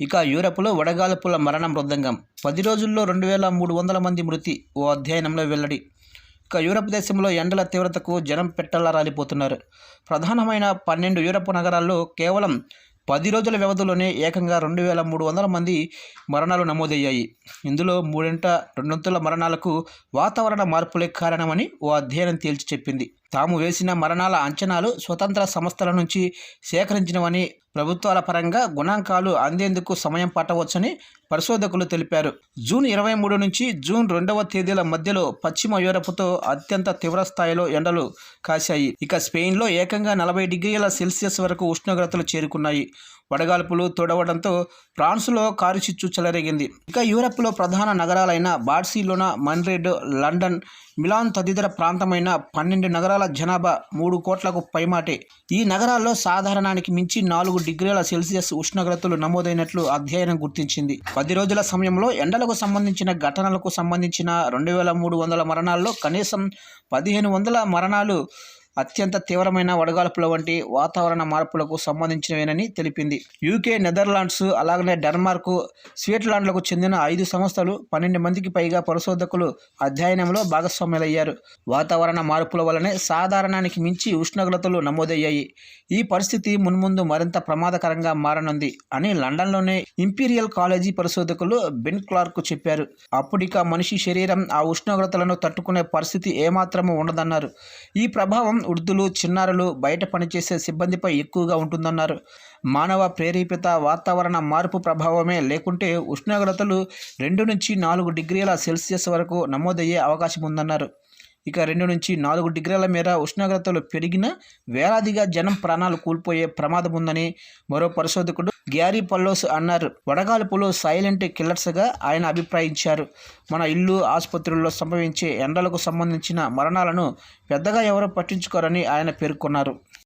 ఇక యూరప్లో వడగాల్పుల మరణ మృదంగం పది రోజుల్లో రెండు వేల మూడు వందల మంది మృతి ఓ అధ్యయనంలో వెల్లడి. ఇక యూరప్ దేశంలో ఎండల తీవ్రతకు జనం పెట్టల్లా రాలిపోతున్నారు. ప్రధానమైన పన్నెండు యూరప్ నగరాల్లో కేవలం పది రోజుల వ్యవధిలోనే ఏకంగా రెండు వేల మూడు వందల మంది మరణాలు నమోదయ్యాయి. ఇందులో మూడింట రెండొంతుల మరణాలకు వాతావరణ మార్పులే కారణమని ఓ అధ్యయనం తేల్చి చెప్పింది. తాము వేసిన మరణాల అంచనాలు స్వతంత్ర సంస్థల నుంచి సేకరించినవని ప్రభుత్వాల పరంగా గుణాంకాలు అందేందుకు సమయం పట్టవచ్చని పరిశోధకులు తెలిపారు. జూన్ ఇరవై మూడు నుంచి జూన్ రెండవ తేదీల మధ్యలో పశ్చిమ యూరప్తో అత్యంత తీవ్ర స్థాయిలో ఎండలు కాశాయి. ఇక స్పెయిన్లో ఏకంగా నలభై డిగ్రీల సెల్సియస్ వరకు ఉష్ణోగ్రతలు చేరుకున్నాయి. వడగాల్పులు తొడవడంతో ఫ్రాన్స్లో కారుచిచ్చు చెలరేగింది. ఇక యూరప్లో ప్రధాన నగరాలైన బార్సిలోనా మన్రెడ్ లండన్ మిలాన్ తదితర ప్రాంతమైన పన్నెండు నగరాల జనాభా మూడు కోట్లకు పైమాటే. ఈ నగరాల్లో సాధారణానికి మించి నాలుగు డిగ్రీల సెల్సియస్ ఉష్ణోగ్రతలు నమోదైనట్లు అధ్యయనం గుర్తించింది. పది రోజుల సమయంలో ఎండలకు సంబంధించిన ఘటనలకు సంబంధించిన రెండు వేల మూడు వందల మరణాల్లో కనీసం పదిహేను వందల మరణాలు అత్యంత తీవ్రమైన వడగాల్పుల వంటి వాతావరణ మార్పులకు సంబంధించినవేనని తెలిపింది. యూకే నెదర్లాండ్స్ అలాగనే డెన్మార్క్ స్విట్జర్లాండ్లకు చెందిన ఐదు సంస్థలు పన్నెండు మందికి పైగా పరిశోధకులు అధ్యయనంలో భాగస్వాములయ్యారు. వాతావరణ మార్పుల వలనే సాధారణానికి మించి ఉష్ణోగ్రతలు నమోదయ్యాయి. ఈ పరిస్థితి మున్ముందు మరింత ప్రమాదకరంగా మారనుంది అని లండన్లోనే ఇంపీరియల్ కాలేజీ పరిశోధకులు బెన్ క్లార్క్ చెప్పారు. అప్పుడిక మనిషి శరీరం ఆ ఉష్ణోగ్రతలను తట్టుకునే పరిస్థితి ఏమాత్రము ఉండదన్నారు. ఈ ప్రభావం వృద్ధులు చిన్నారులు బయట పనిచేసే సిబ్బందిపై ఎక్కువగా ఉంటుందన్నారు. మానవ ప్రేరేపిత వాతావరణ మార్పు ప్రభావమే లేకుంటే ఉష్ణోగ్రతలు రెండు నుంచి నాలుగు డిగ్రీల సెల్సియస్ వరకు నమోదయ్యే అవకాశం ఉందన్నారు. ఇక రెండు నుంచి నాలుగు డిగ్రీల మేర ఉష్ణోగ్రతలు పెరిగిన వేలాదిగా జనం ప్రాణాలు కోల్పోయే ప్రమాదం ఉందని మరో పరిశోధకుడు గ్యారీ పల్లోస్ అన్నారు. వడగాల్పులు సైలెంట్ కిల్లర్స్గా ఆయన అభిప్రాయించారు. మన ఇల్లు ఆసుపత్రుల్లో సంభవించే ఎండలకు సంబంధించిన మరణాలను పెద్దగా ఎవరూ పట్టించుకోరని ఆయన పేర్కొన్నారు.